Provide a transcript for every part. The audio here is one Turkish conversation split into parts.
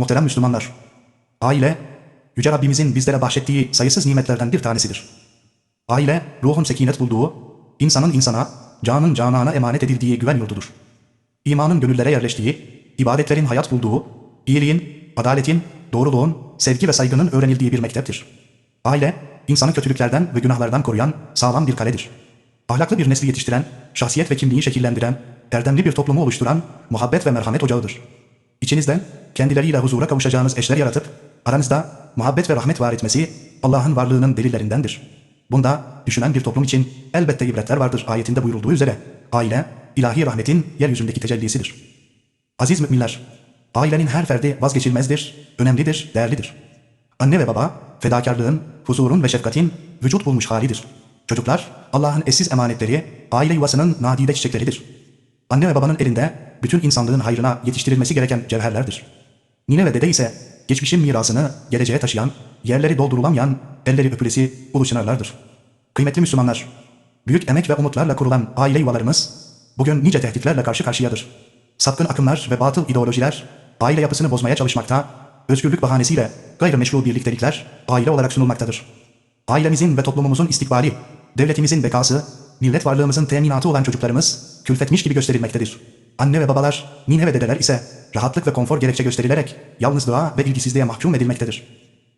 Muhterem Müslümanlar, aile, Yüce Rabbimizin bizlere bahşettiği sayısız nimetlerden bir tanesidir. Aile, ruhun sekinet bulduğu, insanın insana, canın canana emanet edildiği güven yurdudur. İmanın gönüllere yerleştiği, ibadetlerin hayat bulduğu, iyiliğin, adaletin, doğruluğun, sevgi ve saygının öğrenildiği bir mekteptir. Aile, insanı kötülüklerden ve günahlardan koruyan sağlam bir kaledir. Ahlaklı bir nesli yetiştiren, şahsiyet ve kimliği şekillendiren, erdemli bir toplumu oluşturan muhabbet ve merhamet ocağıdır. İçinizden kendileriyle huzura kavuşacağınız eşler yaratıp aranızda muhabbet ve rahmet var etmesi Allah'ın varlığının delillerindendir. Bunda düşünen bir toplum için elbette ibretler vardır ayetinde buyurulduğu üzere. Aile, ilahi rahmetin yeryüzündeki tecellisidir. Aziz müminler, ailenin her ferdi vazgeçilmezdir, önemlidir, değerlidir. Anne ve baba, fedakarlığın, huzurun ve şefkatin vücut bulmuş halidir. Çocuklar, Allah'ın eşsiz emanetleri, aile yuvasının nadide çiçekleridir. Anne ve babanın elinde bütün insanlığın hayrına yetiştirilmesi gereken cevherlerdir. Nine ve dede ise geçmişin mirasını geleceğe taşıyan, yerleri doldurulamayan, elleri öpülesi ulu çınarlardır. Kıymetli Müslümanlar, büyük emek ve umutlarla kurulan aile yuvalarımız bugün nice tehditlerle karşı karşıyadır. Sapkın akımlar ve batıl ideolojiler aile yapısını bozmaya çalışmakta, özgürlük bahanesiyle gayrimeşru birliktelikler aile olarak sunulmaktadır. Ailemizin ve toplumumuzun istikbali, devletimizin bekası, millet varlığımızın teminatı olan çocuklarımız külfetmiş gibi gösterilmektedir. Anne ve babalar, nine ve dedeler ise rahatlık ve konfor gerekçe gösterilerek yalnızlığa ve ilgisizliğe mahkum edilmektedir.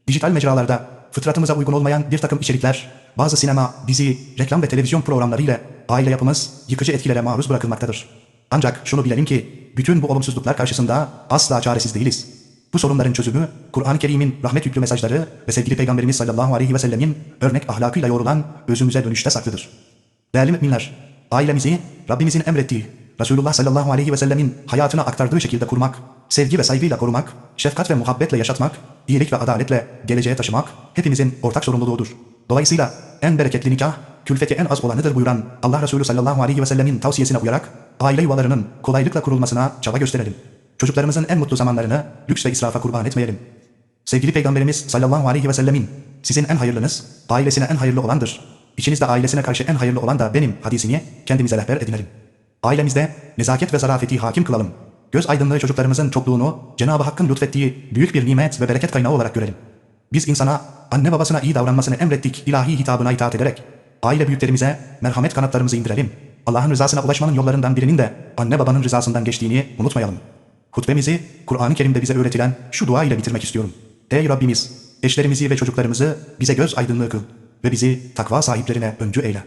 Dijital mecralarda fıtratımıza uygun olmayan bir takım içerikler, bazı sinema, dizi, reklam ve televizyon programları ile aile yapımız yıkıcı etkilere maruz bırakılmaktadır. Ancak şunu bilelim ki bütün bu olumsuzluklar karşısında asla çaresiz değiliz. Bu sorunların çözümü Kur'an-ı Kerim'in rahmet yüklü mesajları ve sevgili Peygamberimiz sallallahu aleyhi ve sellemin örnek ahlakıyla yoğrulan özümüze dönüşte saklıdır. Değerli müminler, ailemizi Rabbimizin emrettiği, Resulullah sallallahu aleyhi ve sellemin hayatına aktardığı şekilde kurmak, sevgi ve saygıyla korumak, şefkat ve muhabbetle yaşatmak, iyilik ve adaletle geleceğe taşımak hepimizin ortak sorumluluğudur. Dolayısıyla en bereketli nikah, külfeti en az olanıdır buyuran Allah Resulü sallallahu aleyhi ve sellemin tavsiyesine uyarak aile yuvalarının kolaylıkla kurulmasına çaba gösterelim. Çocuklarımızın en mutlu zamanlarını lüks ve israfa kurban etmeyelim. Sevgili Peygamberimiz sallallahu aleyhi ve sellemin sizin en hayırlınız, ailesine en hayırlı olandır. İçinizde ailesine karşı en hayırlı olan da benim hadisini kendimize rehber edinelim. Ailemizde nezaket ve zarafeti hakim kılalım. Göz aydınlığı çocuklarımızın çokluğunu Cenab-ı Hakk'ın lütfettiği büyük bir nimet ve bereket kaynağı olarak görelim. Biz insana anne babasına iyi davranmasını emrettik ilahi hitabına itaat ederek aile büyüklerimize merhamet kanatlarımızı indirelim. Allah'ın rızasına ulaşmanın yollarından birinin de anne babanın rızasından geçtiğini unutmayalım. Hutbemizi Kur'an-ı Kerim'de bize öğretilen şu dua ile bitirmek istiyorum. Ey Rabbimiz, eşlerimizi ve çocuklarımızı bize göz aydınlığı kıl ve bizi takva sahiplerine öncü eyle.